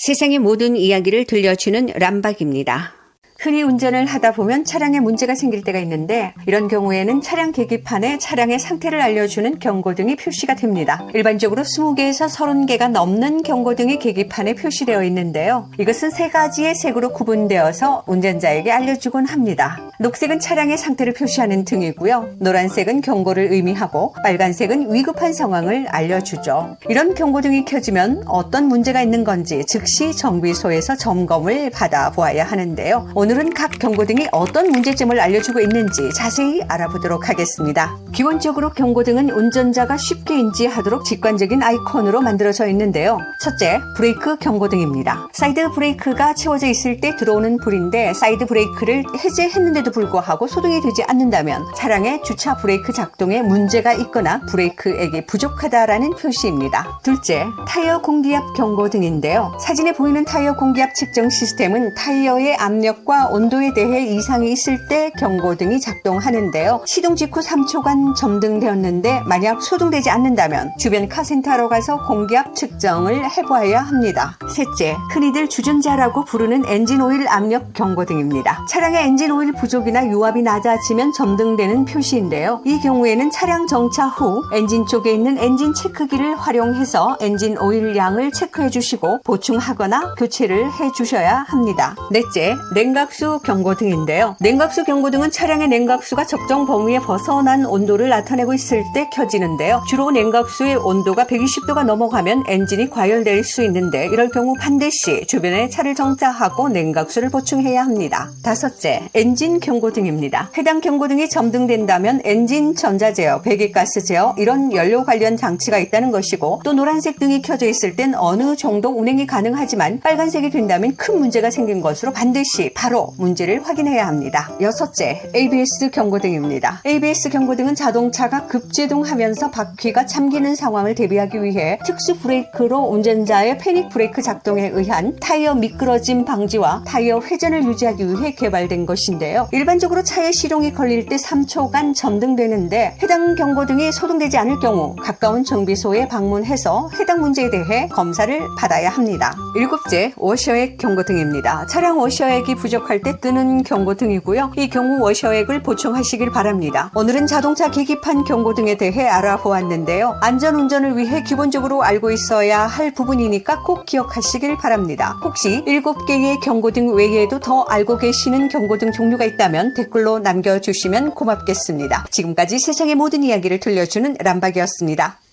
세상의 모든 이야기를 들려주는 람박입니다. 흔히 운전을 하다 보면 차량에 문제가 생길 때가 있는데 이런 경우에는 차량 계기판에 차량의 상태를 알려주는 경고등이 표시가 됩니다. 일반적으로 20개에서 30개가 넘는 경고등이 계기판에 표시되어 있는데요. 이것은 세 가지의 색으로 구분되어서 운전자에게 알려주곤 합니다. 녹색은 차량의 상태를 표시하는 등이고요. 노란색은 경고를 의미하고 빨간색은 위급한 상황을 알려주죠. 이런 경고등이 켜지면 어떤 문제가 있는 건지 즉시 정비소에서 점검을 받아 보아야 하는데요. 오늘 은 각 경고등이 어떤 문제점을 알려주고 있는지 자세히 알아보도록 하겠습니다. 기본적으로 경고등은 운전자가 쉽게 인지하도록 직관적인 아이콘으로 만들어져 있는데요. 첫째, 브레이크 경고등입니다. 사이드 브레이크가 채워져 있을 때 들어오는 불인데 사이드 브레이크를 해제했는데도 불구하고 소등이 되지 않는다면 차량의 주차 브레이크 작동에 문제가 있거나 브레이크액이 부족하다라는 표시입니다. 둘째, 타이어 공기압 경고등인데요. 사진에 보이는 타이어 공기압 측정 시스템은 타이어의 압력과 온도에 대해 이상이 있을 때 경고등이 작동하는데요. 시동 직후 3초간 점등되었는데 만약 소등되지 않는다면 주변 카센터로 가서 공기압 측정을 해보아야 합니다. 셋째, 흔히들 주전자라고 부르는 엔진 오일 압력 경고등입니다. 차량의 엔진 오일 부족이나 유압이 낮아지면 점등되는 표시인데요. 이 경우에는 차량 정차 후 엔진 쪽에 있는 엔진 체크기를 활용해서 엔진 오일 양을 체크해 주시고 보충하거나 교체를 해 주셔야 합니다. 넷째, 냉각 수 경고등인데요. 냉각수 경고등은 차량의 냉각수가 적정 범위에 벗어난 온도를 나타내고 있을 때 켜지는데요. 주로 냉각수의 온도가 120도가 넘어가면 엔진이 과열될 수 있는데 이럴 경우 반드시 주변에 차를 정차하고 냉각수를 보충해야 합니다. 다섯째, 엔진 경고등입니다. 해당 경고등이 점등된다면 엔진 전자 제어, 배기 가스 제어 이런 연료 관련 장치가 있다는 것이고 또 노란색 등이 켜져 있을 땐 어느 정도 운행이 가능하지만 빨간색이 된다면 큰 문제가 생긴 것으로 반드시 바로 문제를 확인해야 합니다. 여섯째, ABS 경고등입니다. ABS 경고등은 자동차가 급제동하면서 바퀴가 잠기는 상황을 대비하기 위해 특수 브레이크로 운전자의 패닉 브레이크 작동에 의한 타이어 미끄러짐 방지와 타이어 회전을 유지하기 위해 개발된 것인데요. 일반적으로 차에 시동이 걸릴 때 3초간 점등되는데 해당 경고등이 소등되지 않을 경우 가까운 정비소에 방문해서 해당 문제에 대해 검사를 받아야 합니다. 일곱째, 워셔액 경고등입니다. 차량 워셔액이 부족 할 때 뜨는 경고등이고요. 이 경우 워셔액을 보충하시길 바랍니다. 오늘은 자동차 계기판 경고등에 대해 알아보았는데요. 안전운전을 위해 기본적으로 알고 있어야 할 부분이니까 꼭 기억하시길 바랍니다. 혹시 7개의 경고등 외에도 더 알고 계시는 경고등 종류가 있다면 댓글로 남겨주시면 고맙겠습니다. 지금까지 세상의 모든 이야기를 들려주는 람박이었습니다.